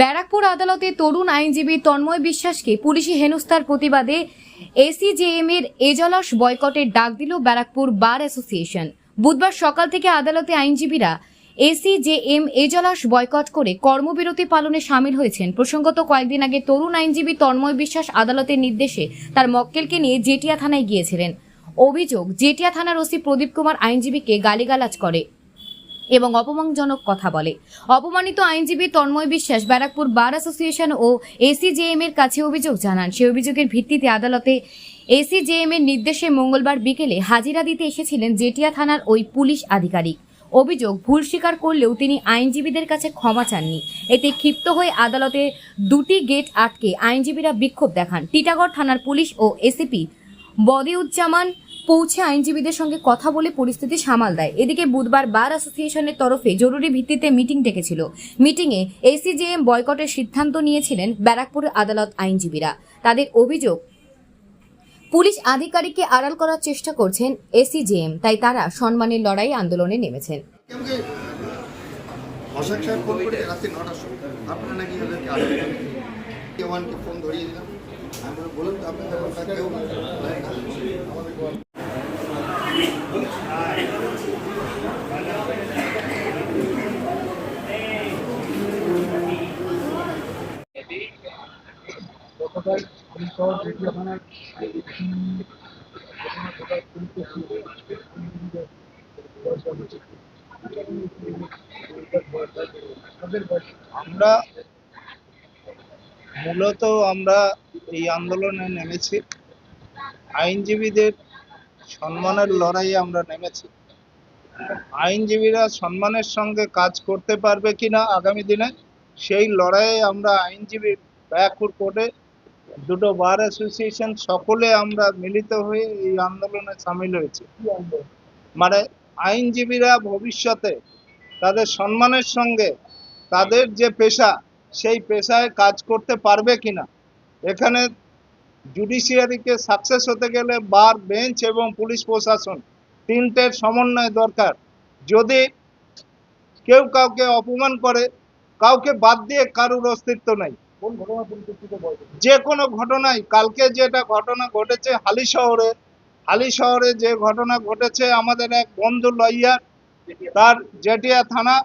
ব্যারাকপুর আদালতে তরুণ আইনজীবী তন্ময় বিশ্বাসকে পুলিশি হেনস্থার প্রতিবাদে এসিজেএম এর এজলাস বয়কটের ডাক দিল ব্যারাকপুর বার অ্যাসোসিয়েশন। বুধবার সকাল থেকে আদালতে আইনজীবীরা এসিজেএম এজলাস বয়কট করে কর্মবিরতি পালনে সামিল হয়েছেন। প্রসঙ্গত কয়েকদিন আগে তরুণ আইনজীবী তন্ময় বিশ্বাস আদালতের নির্দেশে তার মক্কেলকে নিয়ে জেটিয়া থানায় গিয়েছিলেন। অভিযোগ, জেটিয়া থানার ওসি প্রদীপ কুমার আইনজীবীকে গালিগালাজ করে। এবং অপমানজনক কথা বলে। অপমানিত আইনজীবী তন্ময় বিশ্বাস ব্যারাকপুর বার অ্যাসোসিয়েশন ও এসিজেএম এর কাছে অভিযোগ জানান। সেই অভিযোগের ভিত্তিতে আদালতে এসিজেএম এর নির্দেশে মঙ্গলবার বিকেলে হাজিরা দিতে এসেছিলেন জেটিয়া থানার ওই পুলিশ আধিকারিক। অভিযোগ, ভুল স্বীকার করলেও তিনি আইনজীবীদের কাছে ক্ষমা চাননি। এতে ক্ষিপ্ত হয়ে আদালতে দুটি গেট আটকে আইনজীবীরা বিক্ষোভ দেখান। টিটাগড় থানার পুলিশ ও এসিপি বদিউজ্জামান পৌঁছে আইনজীবীদের সঙ্গে কথা বলে পরিস্থিতি সামাল দেয়। এদিকে বুধবার বার অ্যাসোসিয়েশনের তরফে জরুরি ভিত্তিতে মিটিং ডেকেছিল। মিটিংয়ে এসিজেএম বয়কটের সিদ্ধান্ত নিয়েছিলেন ব্যারাকপুর আদালত আইনজীবীরা। তাদের অভিযোগ, পুলিশ আধিকারিককে আড়াল করার চেষ্টা করছেন এসিজেএম তাই তারা সম্মানের লড়াই আন্দোলনে নেমেছেন। আপনাদের কেউ আমরা মূলত আমরা এই আন্দোলনে নেমেছি। আইনজীবীদের সম্মানের লড়াইয়ে আমরা নেমেছি। আইনজীবীরা সম্মানের সঙ্গে কাজ করতে পারবে কিনা আগামী দিনে, সেই লড়াইয়ে আমরা আইনজীবী ব্যাকুর কোর্টে দুটো বার অ্যাসোসিয়েশন সকলে আমরা মিলিত হয়ে এই আন্দোলনে সামিল হয়েছি। মানে আইনজীবীরা ভবিষ্যতে তাদের সম্মানের সঙ্গে তাদের যে পেশা, সেই পেশায় কাজ করতে পারবে কিনা, এখানে জুডিশিয়ারিকে সাকসেস হতে গেলে বার বেঞ্চ এবং পুলিশ প্রশাসন তিনটের সমন্বয় দরকার। যদি কেউ কাউকে অপমান করে, কাউকে বাদ দিয়ে কারুর অস্তিত্ব নেই। যে কোনো ঘটনায় কালকে যেটা ঘটনা ঘটেছে হালি শহরে হালি শহরে যে ঘটনা ঘটেছে আমাদের এক বন্ধু লইয়ার তার জেটিয়া থানা,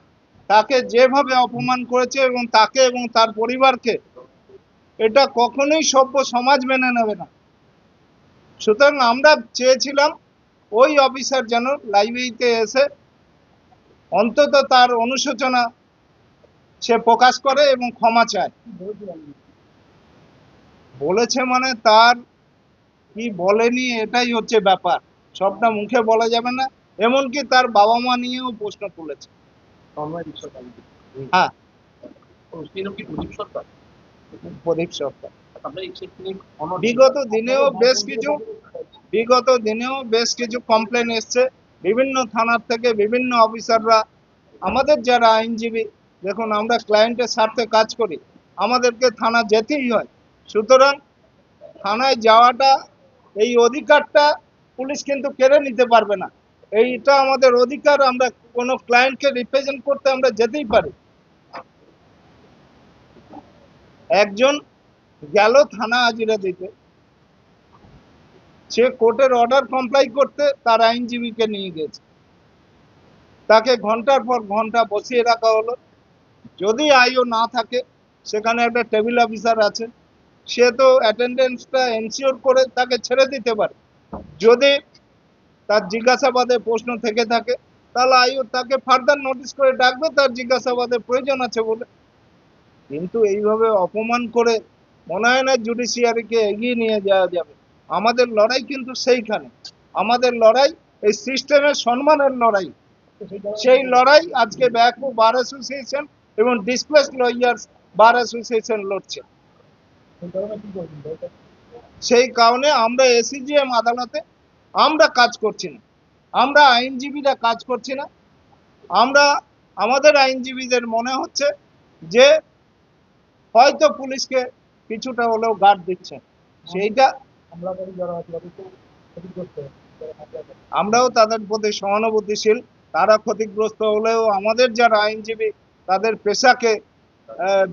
তাকে যেভাবে অপমান করেছে এবং তাকে এবং তার পরিবারকে, এটা কখনোই সভ্য সমাজ মেনে নেবে না। সুতরাং আমরা চেয়েছিলাম ওই অফিসার যেন লাইব্রেরিতে এসে অন্তত তার অনুশোচনা সে প্রকাশ করে এবং ক্ষমা চায়। বলেছে মানে তার কি বলেনি এটাই হচ্ছে ব্যাপার। সবটা মুখে বলা যাবে না। এমনকি তার বাবা মা নিয়েও প্রশ্ন তুলেছে। হ্যাঁ। বিগত দিনেও বেশ কিছু, বিগত দিনেও বেশ কিছু কমপ্লেন এসছে। বিভিন্ন থানার থেকে বিভিন্ন অফিসাররা আমাদের যারা আইনজীবী দেখুন, আমরা ক্লায়েন্টের স্বার্থে কাজ করি। আমাদেরকে থানা যেতেই হয়। সুতরাং থানায় যাওয়াটা, এই অধিকারটা পুলিশ কিন্তু কেড়ে নিতে পারবে না। এইটা আমাদের অধিকার, আমরা কোনো ক্লায়েন্টকে রিপ্রেজেন্ট করতে আমরা যেতেই পারি। একজন গেল থানা হাজিরা দিতে। সে কোর্টের অর্ডার কমপ্লাই করতে তার আইনজীবীকে নিয়ে গেছে। তাকে ঘণ্টার পর ঘণ্টা বসিয়ে রাখা হলো। যদি আইও না থাকে, সেখানে একটা টেবিল অফিসার আছে, সে তো অ্যাটেন্ডেন্সটা এনশিওর করে তাকে ছেড়ে দিতে পারে। যদি তার জিজ্ঞাসাবাদে প্রশ্ন থেকে থাকে, তাহলে আইও তাকে ফার্দার নোটিশ করে ডাকবে, তার জিজ্ঞাসাবাদের প্রয়োজন আছে বলে। কিন্তু এইভাবে অপমান করে মনে হয় না জুডিশিয়ারিকে এগিয়ে নিয়ে যাওয়া যাবে। আমাদের লড়াই কিন্তু সেইখানে। আমাদের লড়াই, এই সিস্টেমের সম্মানের লড়াই। সেই লড়াই আজকে ব্যাকু বার অ্যাসোসিয়েশন এবং ডিসপ্লেস লয়ার্স বার অ্যাসোসিয়েশন লড়ছে। সেই কারণে আমরা এসিজিএম আদালতে আমরা কাজ করছি না। আমরা আইনজীবীরা কাজ করছি না। আমরা, আমাদের আইনজীবীদের মনে হচ্ছে যে হয়তো পুলিশকে কিছুটা হলেও গার্ড দিচ্ছে। সেইটা। আমরাও তাদের প্রতি সহানুভূতিশীল, তারা ক্ষতিগ্রস্ত হলেও আমাদের যারা আইনজীবী তাদের পেশাকে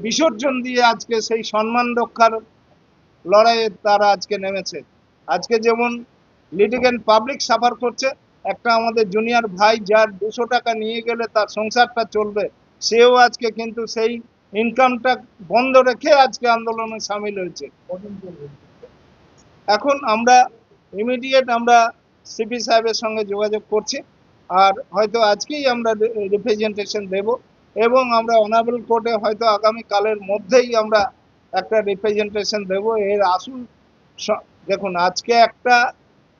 বিসর্জন দিয়ে আজকে সেই সম্মান রক্ষার লড়াইয়ে তারা আজকে নেমেছে। আজকে যেমন লিটিগেন্ট পাবলিক সাফার করছে, একটা আমাদের জুনিয়র ভাই যার দুশো টাকা নিয়ে গেলে তার সংসারটা চলবে, সেও আজকে কিন্তু সেই ইনকামটা বন্ধ রেখে আজকে আন্দোলনে সামিল হয়েছে। এখন আমরা ইমিডিয়েট আমরা সিপি সাহেবের সঙ্গে যোগাযোগ করছি, আর হয়তো আজকেই আমরা রিপ্রেজেন্টেশন দেব। এবং আমরা অনারেবল কোর্টে হয়তো আগামী কালের মধ্যেই আমরা একটা রিপ্রেজেন্টেশন দেব। এর আসল দেখুন, আজকে একটা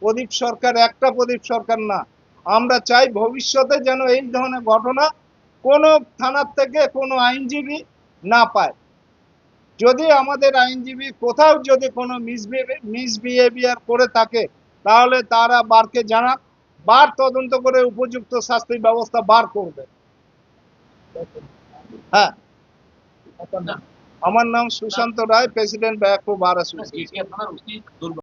প্রদীপ সরকার একটা প্রদীপ সরকার না। আমরা চাই ভবিষ্যতে যেন এই ধরনের ঘটনা কোনো থানার থেকে কোনো আইনজীবী না পায়। যদি আমাদের আইনজীবী কোথাও যদি কোনো মিসবিহেভিয়ার করে থাকে, তাহলে তারা বারকে জানাক, বার তদন্ত করে উপযুক্ত শাস্তি ব্যবস্থা বার করবে। হ্যাঁ। আমার নাম সুশান্ত রায় প্রেসিডেন্ট ব্যাকু বার অ্যাসোসিয়েশন